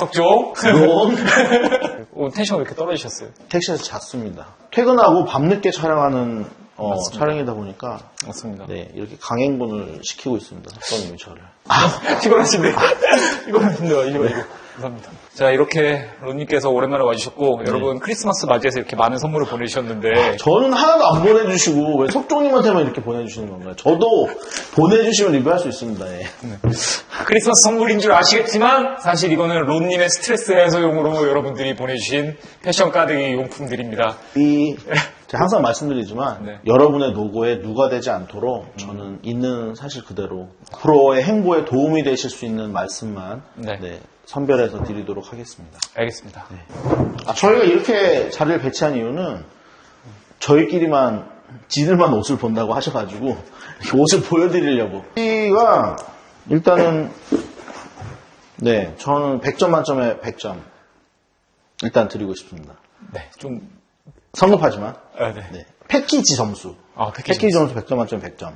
석종. 론 오늘 텐션 왜 이렇게 떨어지셨어요? 택시에서 잤습니다. 퇴근하고 밤늦게 촬영하는 어. 촬영이다 보니까 맞습니다. 네 이렇게 강행군을 시키고 있습니다. 석동님이 저를. 피곤하신데. 피곤하신데요. 이거, 이거. 감사합니다. 자, 이렇게 론님께서 오랜만에 와주셨고, 여러분 크리스마스 맞이해서 이렇게 많은 선물을 보내주셨는데, 저는 하나도 안 보내주시고 왜 석종님한테만 이렇게 보내주시는 건가요? 저도 보내주시면 리뷰할 수 있습니다. 예. 크리스마스 선물인 줄 아시겠지만, 사실 이거는 론님의 스트레스 해소용으로 여러분들이 보내주신 패션 가득이 용품들입니다. 이 항상 말씀드리지만 네. 여러분의 노고에 누가 되지 않도록 저는 있는 사실 그대로 프로의 행보에 도움이 되실 수 있는 말씀만 네. 네, 선별해서 드리도록 하겠습니다. 알겠습니다. 아, 저희가 이렇게 자리를 배치한 이유는 저희끼리만 지들만 옷을 본다고 하셔가지고 옷을 보여드리려고. 이가 일단은 네 저는 100점 만점에 100점 일단 드리고 싶습니다. 네, 좀, 성급하지만 아, 네. 네. 패키지 점수. 아, 패키지 패키지 점수 100점 만점에 100점.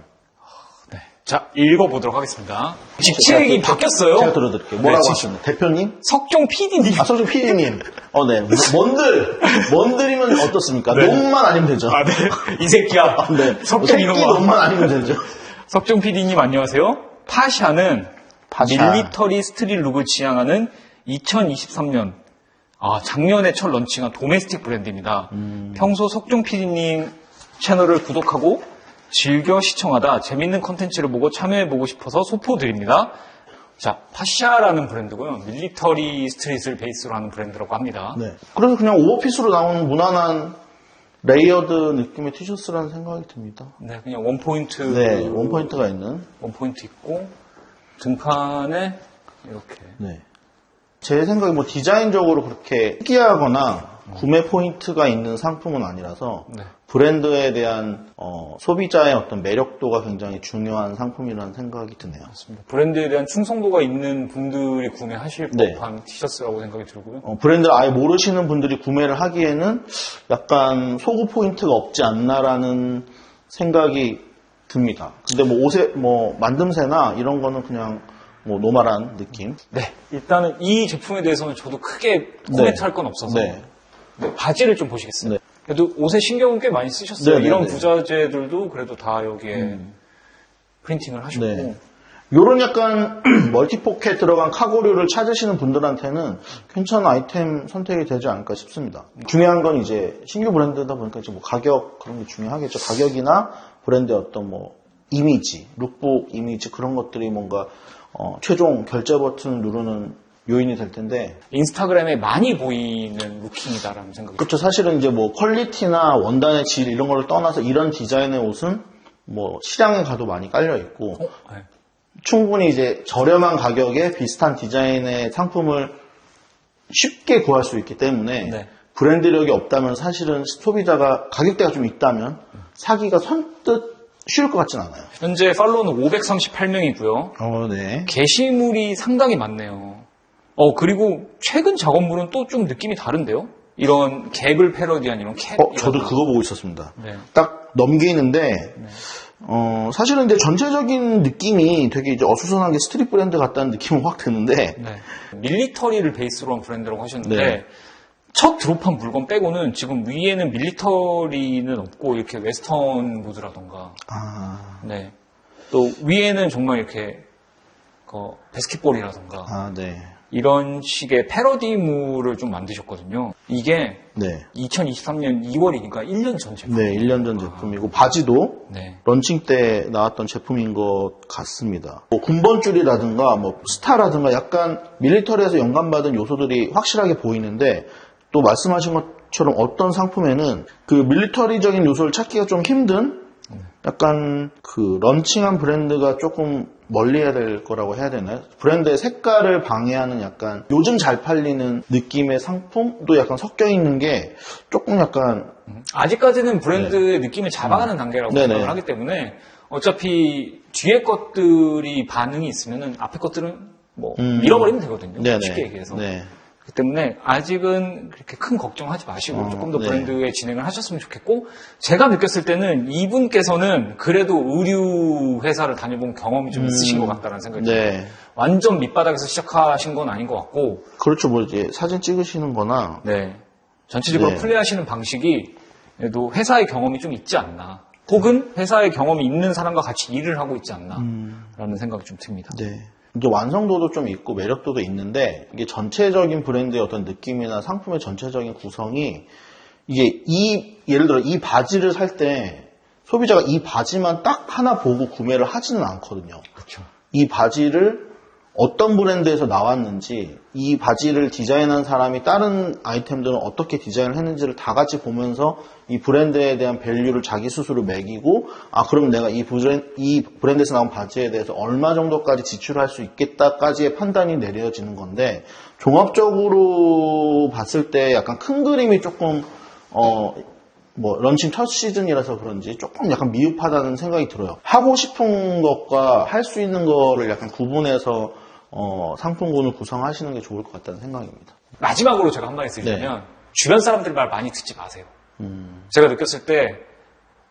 네. 자, 읽어보도록 하겠습니다. 직책이 바뀌었어요. 제가 들어드릴게요. 뭐라고 네, 하셨나요? 대표님? 석종 PD님. 아, 서준 PD님. 어, 네. 뭔들. 뭔들이면 어떻습니까? 네. 놈만 아니면 되죠. 아, 네. 이 새끼야. 네. 석종 이놈아. 놈만 아니면 되죠. 석종 PD님 안녕하세요. 파샤는 파샤. 밀리터리 스트릿 룩을 지향하는 2023년 아, 작년에 첫 런칭한 도메스틱 브랜드입니다. 음. 평소 석종 PD님 채널을 구독하고 즐겨 시청하다 재밌는 컨텐츠를 보고 참여해보고 싶어서 소포드립니다. 자, 파샤라는 브랜드고요. 밀리터리 스트릿을 베이스로 하는 브랜드라고 합니다. 네. 그래서 그냥 오버핏으로 나오는 무난한 레이어드 느낌의 티셔츠라는 생각이 듭니다. 네, 그냥 원포인트, 네. 원포인트가 있는. 원포인트 있고 등판에 이렇게 네. 제 생각에 뭐 디자인적으로 그렇게 특이하거나 구매 포인트가 있는 상품은 아니라서 네. 브랜드에 대한 어, 소비자의 어떤 매력도가 굉장히 중요한 상품이라는 생각이 드네요. 브랜드에 대한 충성도가 있는 분들이 구매하실 네. 법한 티셔츠라고 생각이 들고요. 어, 브랜드를 아예 모르시는 분들이 구매를 하기에는 약간 소구 포인트가 없지 않나라는 생각이 듭니다. 근데 뭐 옷에 뭐 만듦새나 이런 거는 그냥 뭐 노멀한 느낌. 네. 일단은 이 제품에 대해서는 저도 크게 코멘트할 건 없어서 네. 네, 바지를 좀 보시겠어요? 네. 그래도 옷에 신경은 꽤 많이 쓰셨어요. 네, 네, 이런 네. 부자재들도 그래도 다 여기에 프린팅을 하셨고 네. 요런 약간 멀티포켓 들어간 카고류를 찾으시는 분들한테는 괜찮은 아이템 선택이 되지 않을까 싶습니다. 중요한 건 이제 신규 브랜드다 보니까 이제 뭐 가격 그런 게 중요하겠죠. 가격이나 브랜드의 어떤 뭐 이미지, 룩북 이미지 그런 것들이 뭔가 어, 최종 결제 버튼을 누르는 요인이 될 텐데 인스타그램에 많이 보이는 루킹이다라는 생각이 그렇죠. 사실은 이제 뭐 퀄리티나 원단의 질 이런 거를 떠나서 이런 디자인의 옷은 뭐 시장에 가도 많이 깔려 있고 어? 네. 충분히 이제 저렴한 가격에 비슷한 디자인의 상품을 쉽게 구할 수 있기 때문에 네. 브랜드력이 없다면 사실은 소비자가 가격대가 좀 있다면 사기가 선뜻 쉬울 것 같진 않아요. 현재 팔로우는 538명이고요. 어, 네. 게시물이 상당히 많네요. 어, 그리고 최근 작업물은 또 좀 느낌이 다른데요? 이런 갭을 패러디한 이런 캡. 어, 저도 그거 보고 있었습니다. 네. 딱 넘기는데 어, 사실은 이제 전체적인 느낌이 되게 이제 어수선하게 스트릿 브랜드 같다는 느낌은 확 드는데 네. 밀리터리를 베이스로 한 브랜드라고 하셨는데, 네. 첫 드롭한 물건 빼고는 지금 위에는 밀리터리는 없고, 이렇게 웨스턴 무드라던가, 아, 네. 또 위에는 정말 이렇게, 그, 바스켓볼이라던가, 아, 네. 이런 식의 패러디물을 좀 만드셨거든요. 이게 네. 2023년 2월이니까 1년 전 제품. 네, 1년 전 제품이고 바지도 네. 런칭 때 나왔던 제품인 것 같습니다. 뭐 군번줄이라든가 뭐 스타라든가 약간 밀리터리에서 영감받은 요소들이 확실하게 보이는데 또 말씀하신 것처럼 어떤 상품에는 그 밀리터리적인 요소를 찾기가 좀 힘든 약간 그 런칭한 브랜드가 조금 멀리 해야 될 거라고 해야 되나요? 브랜드의 색깔을 방해하는 약간 요즘 잘 팔리는 느낌의 상품도 약간 섞여 있는 게 조금 약간 아직까지는 브랜드의 느낌을 잡아가는 단계라고 네. 생각을 하기 때문에 어차피 뒤에 것들이 반응이 있으면은 앞에 것들은 뭐 음. 밀어버리면 되거든요. 네네. 쉽게 얘기해서. 네. 그렇기 때문에 아직은 그렇게 큰 걱정하지 마시고 어, 조금 더 네. 브랜드의 진행을 하셨으면 좋겠고 제가 느꼈을 때는 이분께서는 그래도 의류 회사를 다녀본 경험이 좀 있으신 것 같다는 생각이 들어요. 음. 네. 완전 밑바닥에서 시작하신 건 아닌 것 같고 그렇죠. 뭐 이제 사진 찍으시는 거나 네. 전체적으로 네. 플레이하시는 방식이 그래도 회사의 경험이 좀 있지 않나. 혹은 회사의 경험이 있는 사람과 같이 일을 하고 있지 않나. 라는 생각이 좀 듭니다. 네. 이제 완성도도 좀 있고 매력도도 있는데 이게 전체적인 브랜드의 어떤 느낌이나 상품의 전체적인 구성이 이게 이 예를 들어 이 바지를 살 때 소비자가 이 바지만 딱 하나 보고 구매를 하지는 않거든요. 그렇죠. 이 바지를 어떤 브랜드에서 나왔는지, 이 바지를 디자인한 사람이 다른 아이템들은 어떻게 디자인을 했는지를 다 같이 보면서 이 브랜드에 대한 밸류를 자기 스스로 매기고, 아, 그럼 내가 이, 브랜, 이 브랜드에서 나온 바지에 대해서 얼마 정도까지 지출할 수 있겠다까지의 판단이 내려지는 건데, 종합적으로 봤을 때 약간 큰 그림이 조금, 어, 뭐 런칭 첫 시즌이라서 그런지 조금 약간 미흡하다는 생각이 들어요. 하고 싶은 것과 할 수 있는 거를 약간 구분해서 어, 상품군을 구성하시는 게 좋을 것 같다는 생각입니다. 마지막으로 제가 한 마디 드리자면 네. 주변 사람들 말 많이 듣지 마세요. 음. 제가 느꼈을 때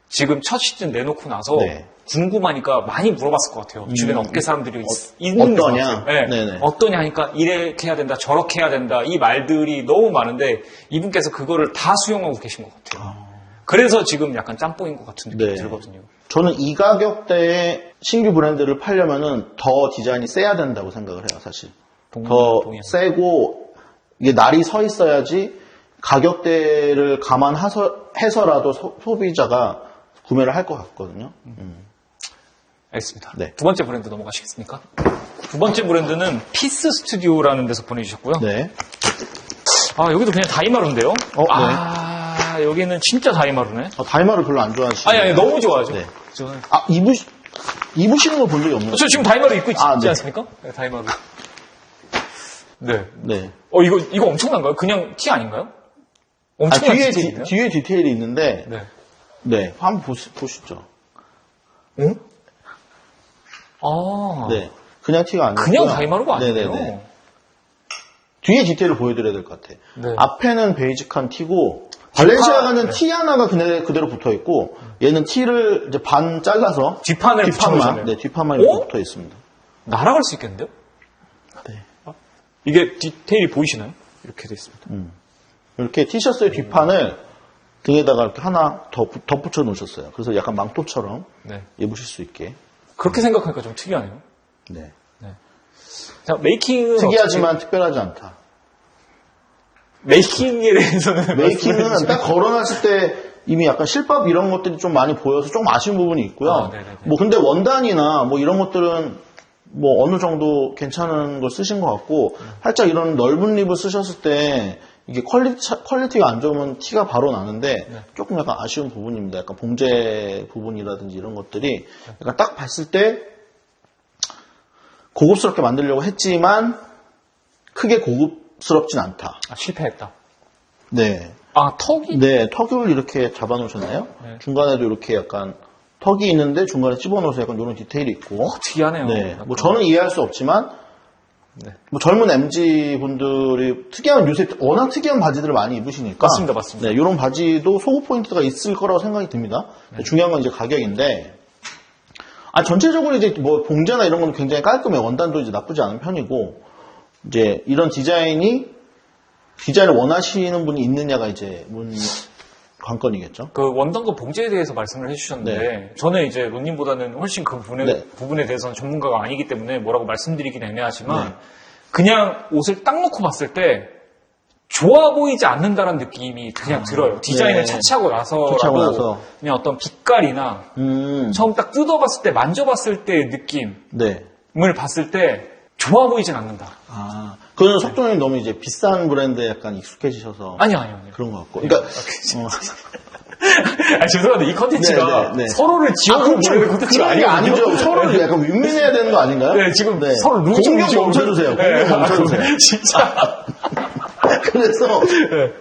지금 첫 시즌 내놓고 나서 네. 궁금하니까 많이 물어봤을 것 같아요. 주변 업계 사람들이 있- 어, 있는 것 어떠냐? 같아요. 네. 네네. 어떠냐 하니까 이렇게 해야 된다, 저렇게 해야 된다 이 말들이 너무 많은데 이분께서 그거를 다 수용하고 계신 것 같아요. 그래서 지금 약간 짬뽕인 것 같은 느낌이 네. 들거든요. 저는 이 가격대에 신규 브랜드를 팔려면은 더 디자인이 세야 된다고 생각을 해요, 사실. 동- 더 동의합니다. 세고 이게 날이 서 있어야지 가격대를 감안해서라도 소- 소비자가 구매를 할 것 같거든요. 음. 알겠습니다. 네. 두 번째 브랜드 넘어가시겠습니까? 두 번째 브랜드는 피스 스튜디오라는 데서 보내주셨고요. 네. 아 여기도 그냥 다이마루인데요. 어, 아 여기는 진짜 다이마루네. 어, 다이마를 별로 안 좋아하시죠? 아니 아니 너무 좋아하죠. 네. 저는 아, 입으시, 입으시는 걸본 적이 없나요? 저 지금 다이마루 입고 있지 아, 네. 않습니까? 네, 다이마루. 네. 네. 어 이거 이거 엄청난가요? 그냥 티 아닌가요? 아, 엄청난 뒤에, 디테일이 디, 있나요? 뒤에 디테일이 있는데, 네. 네. 한번 보시, 보시죠. 응? 아 네. 그냥 티가 아니고. 그냥 다이마루가 아니에요. 네네네. 뒤에 디테일을 보여드려야 될 것 같아. 네. 앞에는 베이직한 티고, 발렌시아가는 네. 티 하나가 그대, 그대로 붙어 있고, 얘는 티를 이제 반 잘라서, 뒷판을 뒷판만, 붙여놓으셨네요. 네, 뒷판만 이렇게 어? 붙어 있습니다. 날아갈 수 있겠는데요? 네. 이게 디테일이 보이시나요? 이렇게 돼 있습니다. 이렇게 티셔츠의 뒷판을 등에다가 이렇게 하나 더 부- 덧붙여 놓으셨어요. 그래서 약간 망토처럼 네. 입으실 수 있게. 그렇게 생각하니까 좀 특이하네요. 네. 자 메이킹은 특이하지만 특별하지 않다. 메이킹에 대해서는 메이킹은 딱 걸어놨을 때 이미 약간 실밥 이런 것들이 좀 많이 보여서 조금 아쉬운 부분이 있고요. 아. 뭐 근데 원단이나 뭐 이런 것들은 뭐 어느 정도 괜찮은 걸 쓰신 것 같고 살짝 이런 넓은 립을 쓰셨을 때 이게 퀄리티, 퀄리티 가 안 좋으면 티가 바로 나는데 네. 조금 약간 아쉬운 부분입니다. 약간 봉제 부분이라든지 이런 것들이 약간 딱 봤을 때 고급스럽게 만들려고 했지만 크게 고급 스럽진 않다. 아, 실패했다. 네. 아 턱이 네, 턱을 이렇게 잡아놓으셨나요? 네. 중간에도 이렇게 약간 턱이 있는데 중간에 집어넣어서 약간 이런 디테일이 있고. 특이하네요. 네, 약간. 뭐 저는 이해할 수 없지만 네. 뭐 젊은 MZ 분들이 특이한 요새 워낙 특이한 바지들을 많이 입으시니까 맞습니다, 맞습니다. 네, 이런 바지도 소구 포인트가 있을 거라고 생각이 듭니다. 네. 중요한 건 이제 가격인데. 아 전체적으로 이제 뭐 봉제나 이런 건 굉장히 깔끔해 요 원단도 이제 나쁘지 않은 편이고 이제 이런 디자인이 디자인을 원하시는 분이 있느냐가 이제 문 관건이겠죠. 그 원단과 봉제에 대해서 말씀을 해주셨는데 저는 이제 론님보다는 훨씬 그 부분에, 네. 부분에 대해서는 전문가가 아니기 때문에 뭐라고 말씀드리긴 애매하지만 네. 그냥 옷을 딱 놓고 봤을 때 좋아 보이지 않는다는 느낌이 그냥 들어요. 디자인을 네. 차치하고 나서라도 차치하고 나서. 그냥 어떤 빛깔이나 음, 처음 딱 뜯어봤을 때 만져봤을 때의 느낌을 네. 봤을 때 좋아 보이진 않는다. 아, 그건 석종님 너무 이제 비싼 브랜드에 약간 익숙해지셔서 아니요, 아니요, 아니요. 그런 것 같고. 그러니까 어, 아, 죄송한데 이 컨텐츠가 네, 네, 네. 서로를 지옥으로 보내는 컨텐츠가 아니거든요. 아니죠. 서로를 약간 윈윈해야 되는 거 아닌가요? 네, 지금 서로 루즈 공격 멈춰주세요. 공격 멈춰주세요. 네, 진짜. 그래서 네.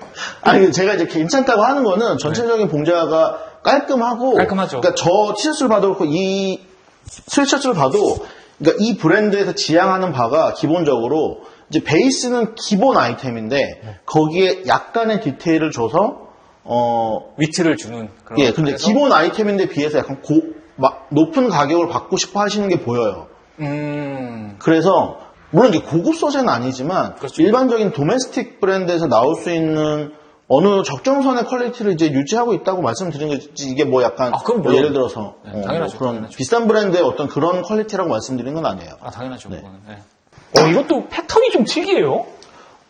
아니 제가 이제 괜찮다고 하는 거는 전체적인 봉제가 깔끔하고 깔끔하죠. 그러니까 저 티셔츠를 봐도 그렇고 이 스웨트셔츠를 봐도 그러니까 이 브랜드에서 지향하는 바가 기본적으로 이제 베이스는 기본 아이템인데 거기에 약간의 디테일을 줘서 어 위트를 주는 그런. 예, 근데 그래서- 기본 아이템인데 비해서 약간 고, 막 높은 가격을 받고 싶어 하시는 게 보여요. 음. 그래서 물론 이게 고급 소재는 아니지만 그렇죠. 일반적인 도메스틱 브랜드에서 나올 수 있는 어느 적정선의 퀄리티를 이제 유지하고 있다고 말씀드린 거지 이게 뭐 약간 아, 그럼 뭐. 예를 들어서 네, 어, 뭐 당연하죠, 그런 당연하죠. 비싼 브랜드의 어떤 그런 퀄리티라고 말씀드린 건 아니에요. 아, 당연하죠. 네. 그거는. 네. 어, 이것도 패턴이 좀 특이해요.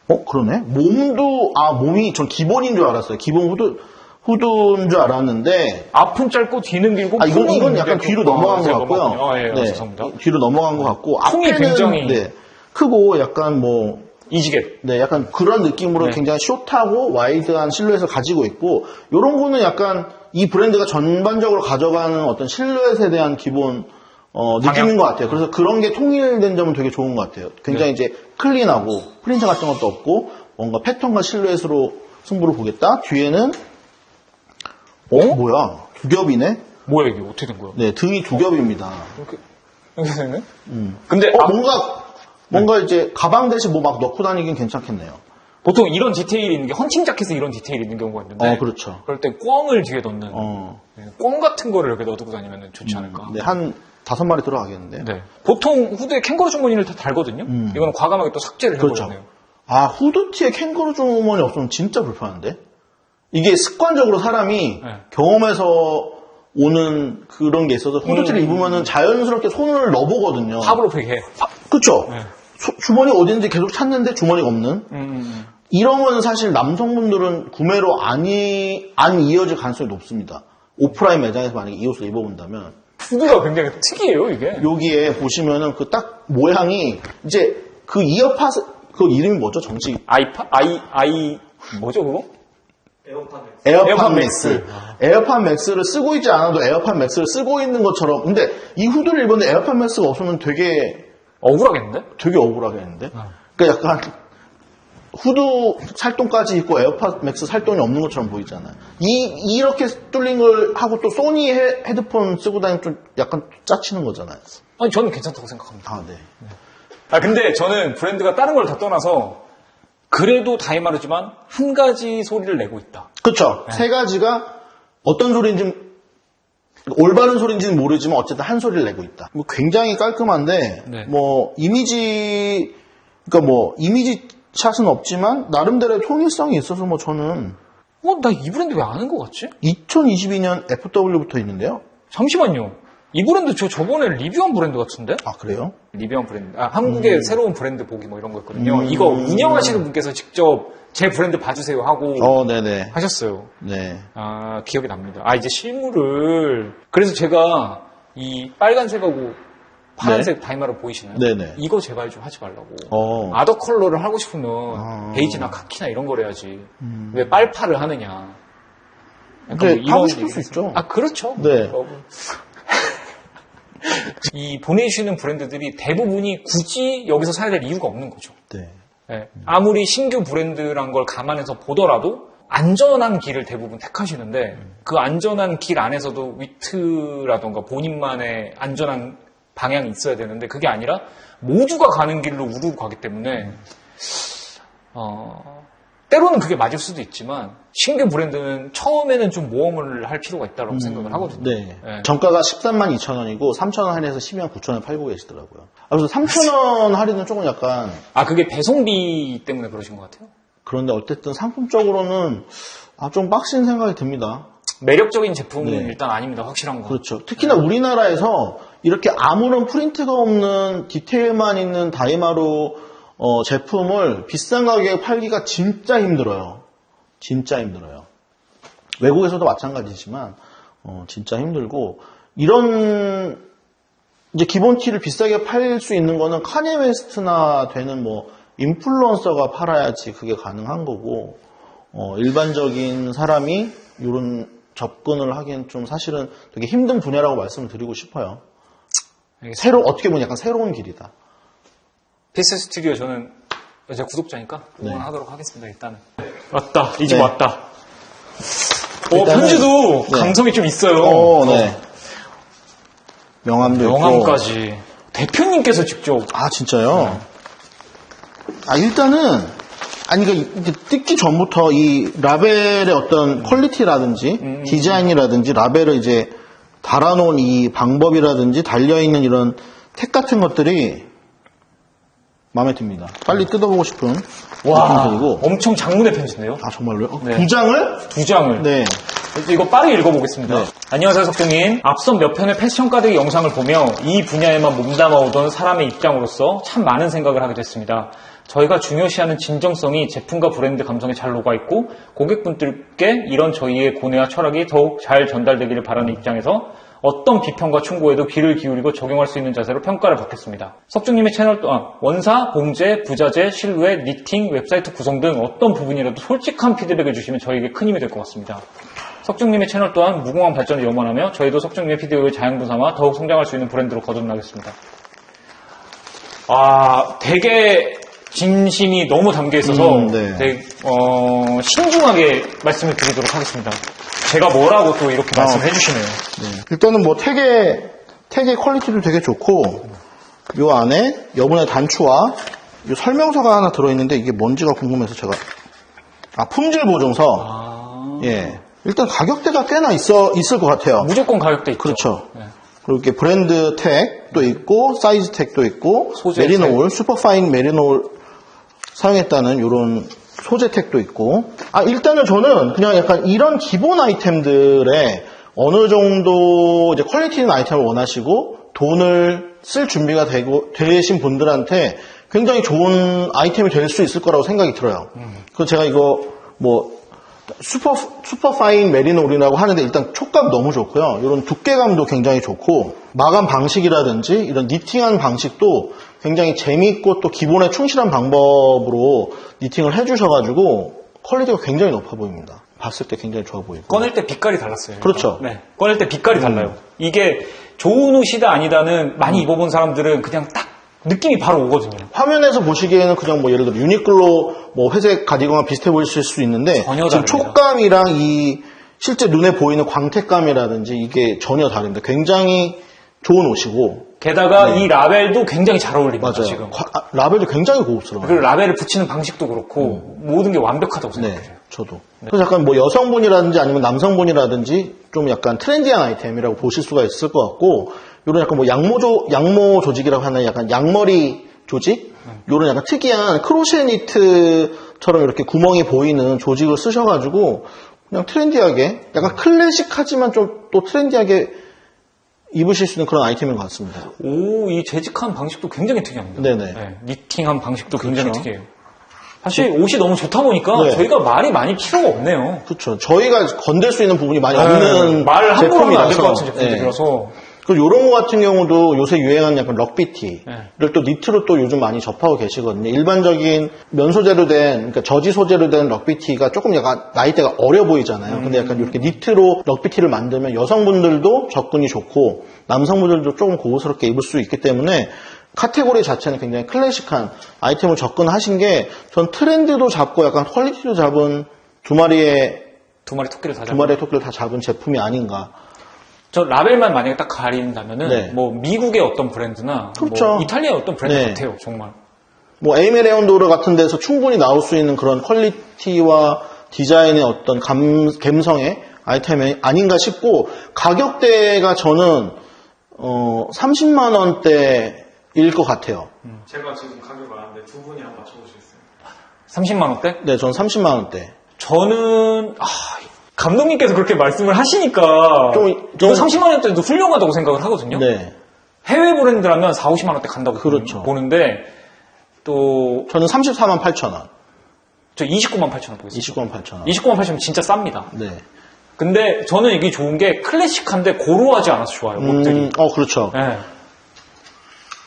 어 그러네. 몸도 아 몸이 전 기본인 줄 알았어요. 기본 후드 후드인 줄 알았는데 앞은 짧고 뒤는 길고. 아 이건 이건 약간 뒤로 아, 넘어간 것 제가 같고요. 아, 예, 네, 죄송합니다. 뒤로 넘어간 것 같고 앞에는 굉장히- 네, 크고 약간 뭐 이지겟. 네, 약간 그런 느낌으로 네. 굉장히 숏하고 와이드한 실루엣을 가지고 있고, 요런 거는 약간 이 브랜드가 전반적으로 가져가는 어떤 실루엣에 대한 기본, 어, 느낌인 방향? 것 같아요. 그래서 그런 게 통일된 점은 되게 좋은 것 같아요. 굉장히 네. 이제 클린하고, 프린트 같은 것도 없고, 뭔가 패턴과 실루엣으로 승부를 보겠다. 뒤에는, 어? 뭐야? 두 겹이네? 뭐야, 이게 어떻게 된 거야? 네, 등이 두 겹입니다. 이렇게. 이렇게 되네? 근데 어, 아, 뭔가, 뭔가 이제 가방 대신 뭐 막 넣고 다니긴 괜찮겠네요. 보통 이런 디테일이 있는 게 헌팅 자켓에 이런 디테일이 있는 경우가 있는데. 어, 그렇죠. 그럴 때 꽝을 뒤에 넣는. 어. 네, 꽝 같은 거를 이렇게 넣어두고 다니면 좋지 않을까. 네, 한 다섯 마리 들어가겠는데. 네. 보통 후드에 캥거루 주머니를 다 달거든요. 이거는 과감하게 또 삭제를 음. 그렇죠. 해버렸네요. 아, 후드티에 캥거루 주머니 없으면 진짜 불편한데? 이게 습관적으로 사람이 네. 경험에서 오는 그런 게 있어서 후드티를 음. 입으면은 자연스럽게 손을 넣어보거든요. 파브로프게 해. 그쵸? 네. 소- 주머니 어딘지 계속 찾는데 주머니가 없는? 음, 음. 이러면 사실 남성분들은 구매로 안이, 안 이어질 가능성이 높습니다. 오프라인 매장에서 만약에 이 옷을 입어본다면. 후드가 굉장히 특이해요, 이게. 여기에 보시면은 그 딱 모양이 이제 그 이어팟, 그 이름이 뭐죠? 정식 아이파? 아이, 아이, 뭐죠, 그거? 에어팟 에어팟 맥스. 맥스. 에어팟 맥스 를 쓰고 있지 않아도 에어팟 맥스를 쓰고 있는 것처럼. 근데 이 후드를 입었는데 에어팟 맥스가 없으면 되게, 억울하겠는데? 되게 억울하겠는데? 그러니까 약간 후드 살돈까지 있고 에어팟 맥스 살돈이 없는 것처럼 보이잖아요. 이, 이렇게 뚫린 걸 하고 또 소니 헤, 헤드폰 쓰고 다니면 좀 약간 짜치는 거잖아요. 아니, 저는 괜찮다고 생각합니다. 아, 네. 아, 근데 저는 브랜드가 다른 걸 다 떠나서 그래도 다이마르지만 한 가지 소리를 내고 있다. 그쵸. 세 가지가 어떤 소리인지, 올바른 소리인지는 모르지만 어쨌든 한 소리를 내고 있다. 뭐 굉장히 깔끔한데, 네. 뭐, 이미지, 그니까 뭐, 이미지 샷은 없지만, 나름대로의 통일성이 있어서 뭐 저는 어, 나 이 브랜드 왜 아는 것 같지? 2022년 FW부터 있는데요. 잠시만요. 이 브랜드 저 저번에 리뷰한 브랜드 같은데? 아, 그래요? 리뷰한 브랜드. 아, 한국의 새로운 브랜드 보기 뭐 이런 거였거든요. 음. 이거 운영하시는 분께서 직접 제 브랜드 봐주세요 하고 어, 네네. 하셨어요. 네. 아, 기억이 납니다. 아, 이제 실물을. 그래서 제가 이 빨간색하고 파란색 다이마를 보이시나요? 네네. 이거 제발 좀 하지 말라고. 어. 아더 컬러를 하고 싶으면 아. 음. 베이지나 카키나 이런 걸 해야지. 왜 빨파를 하느냐. 약간 네, 뭐 하고 싶을 수. 있죠. 아, 그렇죠. 네. 뭐. 이 보내주시는 브랜드들이 대부분이 굳이 여기서 사야 될 이유가 없는 거죠. 네. 예. 아무리 신규 브랜드란 걸 감안해서 보더라도 안전한 길을 대부분 택하시는데 그 안전한 길 안에서도 위트라던가 본인만의 안전한 방향이 있어야 되는데 그게 아니라 모두가 가는 길로 우르르 가기 때문에 어, 때로는 그게 맞을 수도 있지만 신규 브랜드는 처음에는 좀 모험을 할 필요가 있다고 생각을 하거든요. 네. 예. 정가가 13만 2천 원이고 3천 원 할인해서 12만 9천 원 팔고 계시더라고요. 아, 그래서 3천 원 할인은 조금 약간 아 그게 배송비 때문에 그러신 것 같아요. 그런데 어쨌든 상품적으로는 아, 좀 빡신 생각이 듭니다. 매력적인 제품은 네. 일단 아닙니다. 확실한 거. 그렇죠. 특히나 우리나라에서 이렇게 아무런 프린트가 없는 디테일만 있는 다이마루 어, 제품을 비싼 가격에 팔기가 진짜 힘들어요. 진짜 힘들어요. 외국에서도 마찬가지지만 어, 진짜 힘들고 이런 이제 기본 티를 비싸게 팔 수 있는 거는 카니 웨스트나 되는 뭐 인플루언서가 팔아야지 그게 가능한 거고 어, 일반적인 사람이 이런 접근을 하기엔 좀 사실은 되게 힘든 분야라고 말씀을 드리고 싶어요. 알겠습니다. 새로 어떻게 보면 약간 새로운 길이다. 피스 스튜디오 저는 제 구독자니까 응원하도록 네. 하겠습니다. 일단은 왔다 이 집 네. 왔다. 어 일단은- 편지도 네. 감성이 좀 있어요. 어, 네. 명함도 있고. 명함까지 대표님께서 직접 아 진짜요? 아, 일단은, 아니, 그, 이게 뜯기 전부터 이 라벨의 어떤 퀄리티라든지, 디자인이라든지, 라벨을 이제 달아놓은 이 방법이라든지, 달려있는 이런 택 같은 것들이 마음에 듭니다. 빨리 뜯어보고 싶은 와, 느낌이고. 엄청 장문의 편지인데요. 아, 정말로요? 어, 네. 두 장을? 두 장을. 네. 이거 빠르게 읽어보겠습니다. 네. 안녕하세요, 석중님. 앞선 몇 편의 패션 가득 영상을 보며 이 분야에만 몸담아오던 사람의 입장으로서 참 많은 생각을 하게 됐습니다. 저희가 중요시하는 진정성이 제품과 브랜드 감성에 잘 녹아있고 고객분들께 이런 저희의 고뇌와 철학이 더욱 잘 전달되기를 바라는 입장에서 어떤 비평과 충고에도 귀를 기울이고 적용할 수 있는 자세로 평가를 받겠습니다. 석중님의 채널 또한 원사, 봉제, 부자재, 실루엣, 니팅, 웹사이트 구성 등 어떤 부분이라도 솔직한 피드백을 주시면 저에게 큰 힘이 될 것 같습니다. 석중님의 채널 또한 무궁한 발전을 염원하며 저희도 석중님의 피드백을 자양분 삼아 더욱 성장할 수 있는 브랜드로 거듭나겠습니다. 아, 되게 진심이 너무 담겨 있어서 음, 네. 되게 어, 신중하게 말씀을 드리도록 하겠습니다. 제가 뭐라고 또 이렇게 말씀해 주시네요. 일단은 뭐 택의, 택의 퀄리티도 되게 좋고, 요 안에 여분의 단추와 요 설명서가 하나 들어있는데 이게 뭔지가 궁금해서 제가, 아, 품질 보증서. 아, 예. 일단 가격대가 꽤나 있어, 있을 것 같아요. 무조건 가격대 있죠. 그렇죠. 네. 그리고 이렇게 브랜드 택도 있고, 사이즈 택도 있고, 소재 메리노울, 슈퍼파인 메리노울 사용했다는 이런 소재 택도 있고. 아, 일단은 저는 그냥 약간 이런 기본 아이템들에 어느 정도 이제 퀄리티 있는 아이템을 원하시고 돈을 쓸 준비가 되고, 되신 분들한테 굉장히 좋은 아이템이 될 수 있을 거라고 생각이 들어요. 그래서 제가 이거 뭐 슈퍼 슈퍼파인 메리노리라고 하는데 일단 촉감 너무 좋고요. 이런 두께감도 굉장히 좋고 마감 방식이라든지 이런 니팅한 방식도 굉장히 재미있고 또 기본에 충실한 방법으로 니팅을 해주셔가지고 퀄리티가 굉장히 높아 보입니다. 봤을 때 굉장히 좋아 보이고. 꺼낼 때 빛깔이 달랐어요. 그렇죠. 네. 꺼낼 때 빛깔이 달라요. 이게 좋은 옷이다 아니다는 많이 입어본 사람들은 그냥 딱 느낌이 바로 오거든요. 화면에서 보시기에는 그냥 뭐 예를 들어 유니클로 뭐 회색 가디건과 비슷해 보이실 수 있는데 전혀 지금. 촉감이랑 이 실제 눈에 보이는 광택감이라든지 이게 전혀 다릅니다. 굉장히 좋은 옷이고 게다가 이 라벨도 굉장히 잘 어울립니다. 네. 맞아요. 지금. 과- 아, 라벨도 굉장히 고급스러워요. 그리고 라벨을 붙이는 방식도 그렇고 모든 게 완벽하다고 네, 생각해요. 저도. 그래서 약간 뭐 여성분이라든지 아니면 남성분이라든지 좀 약간 트렌디한 아이템이라고 보실 수가 있을 것 같고, 요런 약간 뭐 양모조, 양모 조직이라고 하는 약간 양머리 조직? 요런 약간 특이한 크로셰 니트처럼 이렇게 구멍이 보이는 조직을 쓰셔가지고, 그냥 트렌디하게, 약간 클래식하지만 좀 또 트렌디하게 입으실 수 있는 그런 아이템인 것 같습니다. 오, 이 재직한 방식도 굉장히 특이합니다. 네네. 네, 니팅한 방식도 굉장히 그렇죠. 특이해요. 사실 옷이 너무 좋다 보니까 네. 저희가 말이 많이 필요가 없네요. 그렇죠. 저희가 건들 수 있는 부분이 많이 없는 네, 말 함부로 하면 안될 것. 같은 제품들이라서 그리고 이런 거 같은 경우도 요새 유행하는 약간 럭비티를 네. 또 니트로 또 요즘 많이 접하고 계시거든요. 일반적인 면 소재로 된, 그러니까 저지 소재로 된 럭비티가 조금 약간 나이대가 어려 보이잖아요. 근데 약간 이렇게 니트로 럭비티를 만들면 여성분들도 접근이 좋고 남성분들도 조금 고급스럽게 입을 수 있기 때문에 카테고리 자체는 굉장히 클래식한 아이템을 접근하신 게 전 트렌드도 잡고 약간 퀄리티도 잡은 두 마리의 두 마리 토끼를 다두 잡은 마리의 토끼를 다 잡은 제품이 아닌가. 저 라벨만 만약에 딱 가린다면은 네. 뭐 미국의 어떤 브랜드나 그렇죠. 뭐 이탈리아의 어떤 브랜드 네. 같아요 정말 뭐 에이메레온도르 같은 데서 충분히 나올 수 있는 그런 퀄리티와 디자인의 어떤 감, 감성의 아이템이 아닌가 싶고 가격대가 저는 어 30만 원대일 것 같아요. 제가 지금 가격을 아는데 두 분이 한번 맞춰보시겠어요? 30만 원대? 네, 저는 30만 원대. 저는 아, 감독님께서 그렇게 말씀을 하시니까 좀- 이거 좀- 30만 원대도 훌륭하다고 생각을 하거든요. 네, 해외 브랜드라면 4, 50만 원대 간다고 그렇죠. 보는데 또저 저는 34만 8천 원, 29만 8천 원 보겠습니다. 29만 8천 원. 29만 8천 원 진짜 쌉니다. 네, 근데 저는 이게 좋은 게 클래식한데 고루하지 않아서 좋아요. 옷들이. 음, 어 그렇죠. 네.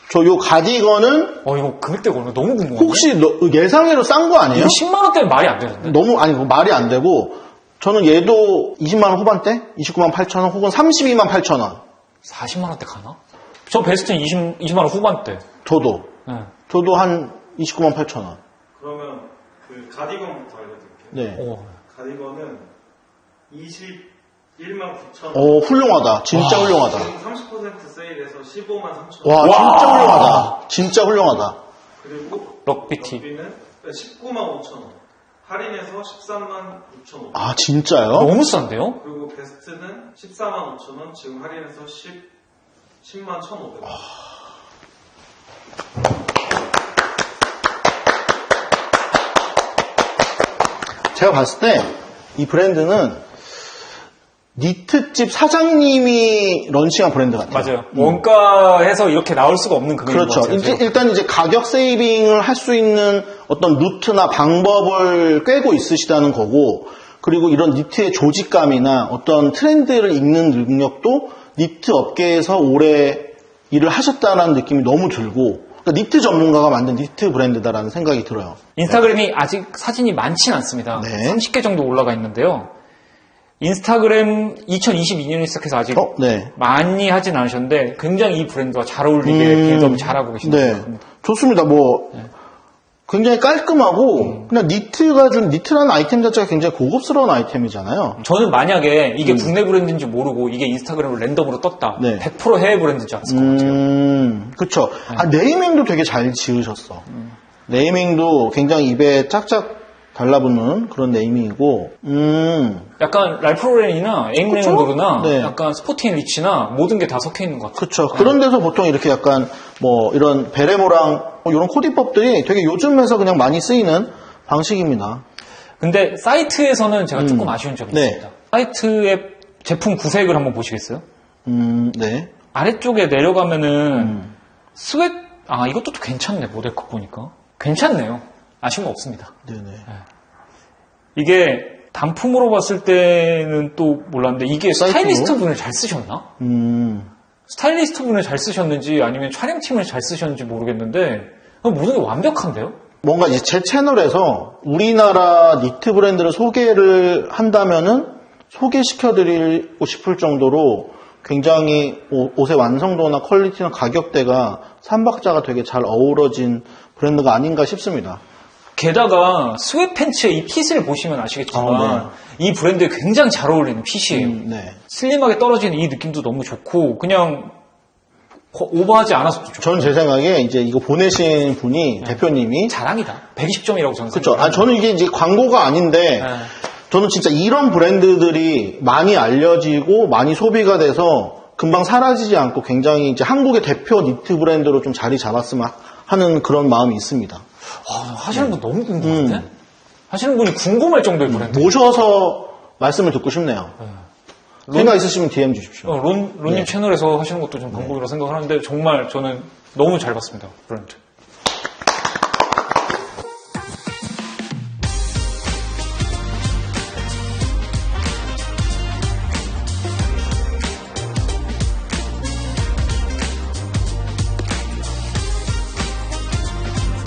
저요 가디건은 어 이거 금액대가 얼마 너무 궁금한데. 혹시 너- 예상외로 싼 거 아니에요? 이거 10만 원대는 말이 안 되는데. 너무 아니 말이 안 되고 저는 얘도 20만 원 후반대, 29만 8천 원 혹은 32만 8천 원. 40만 원대 가나? 저 베스트는 20, 20만 원 후반대. 저도 네. 저도 한 29만 8천 원. 그러면 그 가디건부터 알려드릴게요. 네. 오. 가디건은 21만 9천 원. 오 훌륭하다. 진짜 훌륭하다. 지금 30% 세일해서 15만 3천 원. 와, 와. 진짜 훌륭하다. 진짜 훌륭하다. 그리고 럭비티. 럭비는 19만 5천 원. 할인해서 13만 6천 원. 아, 진짜요? 너무 싼데요? 그리고 베스트는 14만 5천 원. 지금 할인해서 10, 10만 1,500원. 제가 봤을 때 이 브랜드는 니트집 사장님이 런칭한 브랜드 같아요. 맞아요. 원가에서 이렇게 나올 수가 없는 금액인 그렇죠. 것 같아요. 이제 일단 이제 가격 세이빙을 할 수 있는 어떤 루트나 방법을 꿰고 있으시다는 거고, 그리고 이런 니트의 조직감이나 어떤 트렌드를 읽는 능력도 니트 업계에서 오래 일을 하셨다는 느낌이 너무 들고, 그러니까 니트 전문가가 만든 니트 브랜드다라는 생각이 들어요. 인스타그램이 아직 사진이 많진 않습니다. 네. 30개 정도 올라가 있는데요. 인스타그램 2022년에 시작해서 아직 어, 네. 많이 하진 않으셨는데 굉장히 이 브랜드와 잘 어울리게 음, 빌드업을 잘하고 계신다. 네. 좋습니다. 뭐, 굉장히 깔끔하고, 그냥 니트가 준, 니트라는 아이템 자체가 굉장히 고급스러운 아이템이잖아요. 저는 만약에 이게 국내 브랜드인지 모르고 이게 인스타그램으로 랜덤으로 떴다. 음. 네. 100% 해외 브랜드인 줄 알았을 것 같아요. 음, 그쵸. 아, 네이밍도 되게 잘 지으셨어. 네이밍도 굉장히 입에 짝짝 달라붙는 그런 네이밍이고, 음, 약간 랄프 로렌이나 에임레온도르나 네. 약간 스포팅 리치나 모든 게 다 섞여 있는 것 같아요. 그쵸. 그런 데서 보통 이렇게 약간 뭐 이런 베레모랑 뭐 이런 코디법들이 되게 요즘에서 그냥 많이 쓰이는 방식입니다. 근데 사이트에서는 제가 조금 아쉬운 점이 네. 있습니다. 사이트의 제품 구색을 한번 보시겠어요? 음, 네. 아래쪽에 내려가면은 음. 스웨트 아 이것도 또 괜찮네 모델 컷 보니까 괜찮네요. 아쉬운 거 없습니다. 네네. 이게 단품으로 봤을 때는 또 몰랐는데 이게 사이트로? 스타일리스트 분을 잘 쓰셨나? 음, 스타일리스트 분을 잘 쓰셨는지 아니면 촬영팀을 잘 쓰셨는지 모르겠는데 모든 게 완벽한데요? 뭔가 이제 제 채널에서 우리나라 니트 브랜드를 소개를 한다면은 소개시켜드리고 싶을 정도로 굉장히 옷- 옷의 완성도나 퀄리티나 가격대가 삼박자가 되게 잘 어우러진 브랜드가 아닌가 싶습니다. 게다가 스웨트 팬츠의 이 핏을 보시면 아시겠지만 아, 이 브랜드에 굉장히 잘 어울리는 핏이에요. 음, 네. 슬림하게 떨어지는 이 느낌도 너무 좋고 그냥 거- 오버하지 않아서도 좋고 전제 생각에 이제 이거 보내신 분이 대표님이 자랑이다. 120점이라고 저는 그렇죠. 생각합니다. 아 저는 이게 이제 광고가 아닌데 네. 저는 진짜 이런 브랜드들이 많이 알려지고 많이 소비가 돼서 금방 사라지지 않고 굉장히 이제 한국의 대표 니트 브랜드로 좀 자리 잡았으면 하는 그런 마음이 있습니다. 아, 하시는 분 너무 궁금한데? 음. 하시는 분이 궁금할 정도의 브랜드. 모셔서 말씀을 듣고 싶네요. 생각 있으시면 DM 주십시오. 어, 론, 론님 네. 채널에서 하시는 것도 좀 방법이라고 생각하는데 정말 저는 너무 잘 봤습니다. 브랜드.